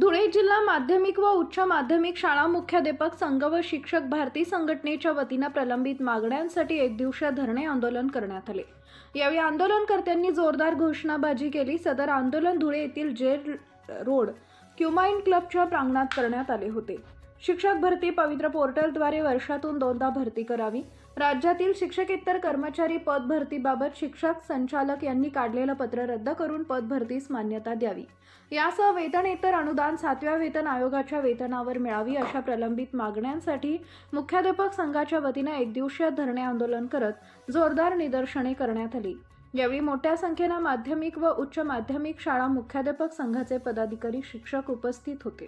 धुळे जिल्हा माध्यमिक व उच्च माध्यमिक शाळा मुख्याध्यापक संघ व शिक्षक भारती संघटनेच्या वतीनं प्रलंबित मागण्यांसाठी एक दिवसीय धरणे आंदोलन करण्यात आले. यावेळी आंदोलनकर्त्यांनी जोरदार घोषणाबाजी केली. सदर आंदोलन धुळे येथील जेल रोड क्युमाइन क्लबच्या प्रांगणात करण्यात आले होते. शिक्षक भरती पवित्र पोर्टलद्वारे वर्षातून दोनदा भरती करावी राज्यातील शिक्षकेतर कर्मचारी पद भरतीबाबत शिक्षक संचालक यांनी काढलेलं पत्र रद्द करून पद भरतीस मान्यता द्यावी. यासह वेतनेतर अनुदान सातव्या वेतन आयोगाच्या वेतनावर मिळावी अशा प्रलंबित मागण्यांसाठी मुख्याध्यापक संघाच्या वतीनं एकदिवशीय धरणे आंदोलन करत जोरदार निदर्शने करण्यात आली. यावेळी मोठ्या संख्येनं माध्यमिक व उच्च माध्यमिक शाळा मुख्याध्यापक संघाचे पदाधिकारी शिक्षक उपस्थित होते.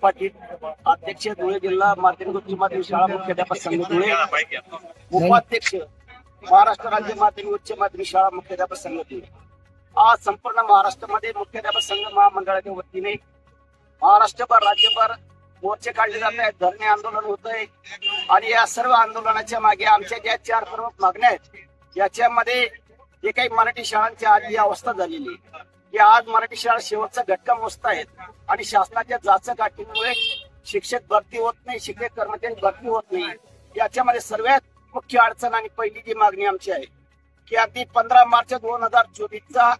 पाटील अध्यक्ष धुळे जिल्हा माध्यमिक उच्च माध्यमिक शाळा मुख्याध्यापक संघ धुळे. उपाध्यक्ष महाराष्ट्र राज्य माध्यमिक उच्च माध्यमिक शाळा मुख्याध्यापक संघ धुळे. आज संपूर्ण महाराष्ट्रामध्ये मुख्याध्यापक संघ महामंडळाच्या वतीने महाराष्ट्रभर राज्यभर मोर्चे काढले जात आहेत. धरणे आंदोलन होत आहे आणि या सर्व आंदोलनाच्या मागे आमच्या ज्या चार प्रमुख मागण्या आहेत याच्यामध्ये जे काही मराठी शाळांची आज ही अवस्था झालेली आहे, की आज मराठी शाळा शेवटचा घटका मोजत आहेत. आणि शासनाच्या जाचक काठीमुळे शिक्षक भरती होत नाही शिक्षक कर्मचारी भरती होत नाही. याच्यामध्ये सर्वात मुख्य अडचण आणि पहिली जी मागणी आमची आहे की अगदी पंधरा मार्च दोन हजार चोवीसचा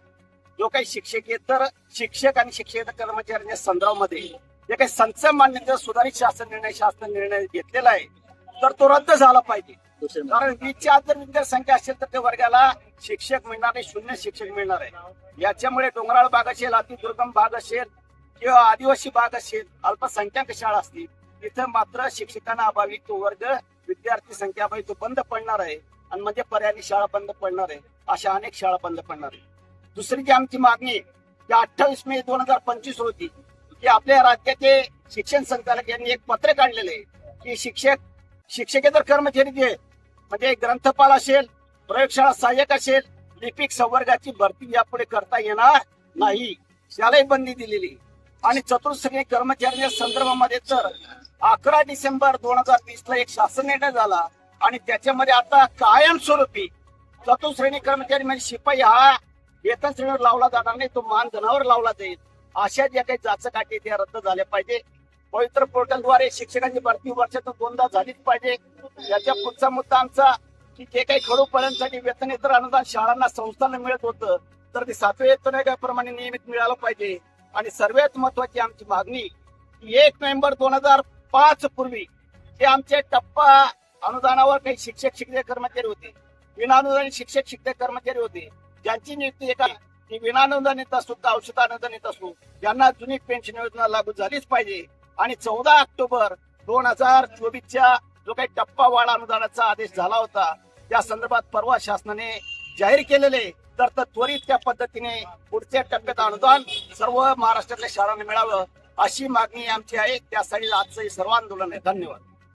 जो काही शिक्षकेतर शिक्षक आणि शिक्षक कर्मचाऱ्यांच्या संदर्भामध्ये जे काही संच मान्यता सुधारित शासन निर्णय शासन निर्णय घेतलेला आहे तर तो रद्द झाला पाहिजे. कारण वीसच्या जर विद्यार्थी संख्या असेल तर त्या वर्गाला शिक्षक मिळणार नाही शून्य शिक्षक मिळणार आहे. याच्यामुळे डोंगराळ भाग असेल अतिदुर्गम भाग असेल किंवा आदिवासी भाग असेल अल्पसंख्याक शाळा असतील तिथं मात्र शिक्षकांना अभावी तो वर्ग विद्यार्थी संख्या अभावी तो बंद पडणार आहे. आणि म्हणजे पर्यायी शाळा बंद पडणार आहे अशा अनेक शाळा बंद पडणार आहे दुसरी जी आमची मागणी ती अठ्ठावीस मे दोन हजार पंचवीस होती की आपल्या राज्याचे शिक्षण संचालक यांनी एक पत्र काढलेलं आहे की शिक्षक शिक्षकेतर कर्मचारी जे म्हणजे ग्रंथपाल असेल प्रयोगशाळा सहाय्यक असेल लिपिक संवर्गाची भरती यापुढे करता येणार नाही. शालेय बंदी दिलेली आणि चतुर्श्रेणी कर्मचाऱ्यांच्या संदर्भामध्ये तर अकरा डिसेंबर दोन हजार वीस ला एक शासन निर्णय झाला आणि त्याच्यामध्ये आता कायमस्वरूपी चतुर्श्रेणी कर्मचारी म्हणजे शिपाई हा वेतन श्रेणीवर लावला जाणार नाही तो मान जनावर लावला जाईल. अशा ज्या काही जाचकाठी त्या रद्द झाल्या पाहिजे. पवित्र पोर्टलद्वारे शिक्षकांची भरती वर्षातून दोनदा झालीच पाहिजे. याच्या पुढचा मुद्दा आमचा की जे काही खडूपर्यंतसाठी वेतन इतर अनुदान शाळांना संस्थांना मिळत होतं तर ते सातव्या वेतन प्रमाणे नियमित मिळालं पाहिजे. आणि सर्वात महत्वाची आमची मागणी की एक नोव्हेंबर दोन हजार पाच पूर्वी जे आमचे टप्पा अनुदानावर काही शिक्षक शिक्षक कर्मचारी होते विनानुदानित शिक्षक शिक्षक कर्मचारी होते ज्यांची नियुक्ती एका ती नेता असो का औषध अनुदानित असो ज्यांना जुनी पेन्शन योजना लागू झालीच पाहिजे. आणि चौदा ऑक्टोबर दोन हजार चोवीसच्या जो काही टप्पा वाढ अनुदानाचा आदेश झाला होता त्या संदर्भात परवा शासनाने जाहीर केलेले तर तर त्वरित त्या पद्धतीने पुढच्या टप्प्यात अनुदान सर्व महाराष्ट्रातल्या शाळांना मिळावं अशी मागणी आमची आहे. त्यासाठी आजचं हे सर्व आंदोलन आहे. धन्यवाद.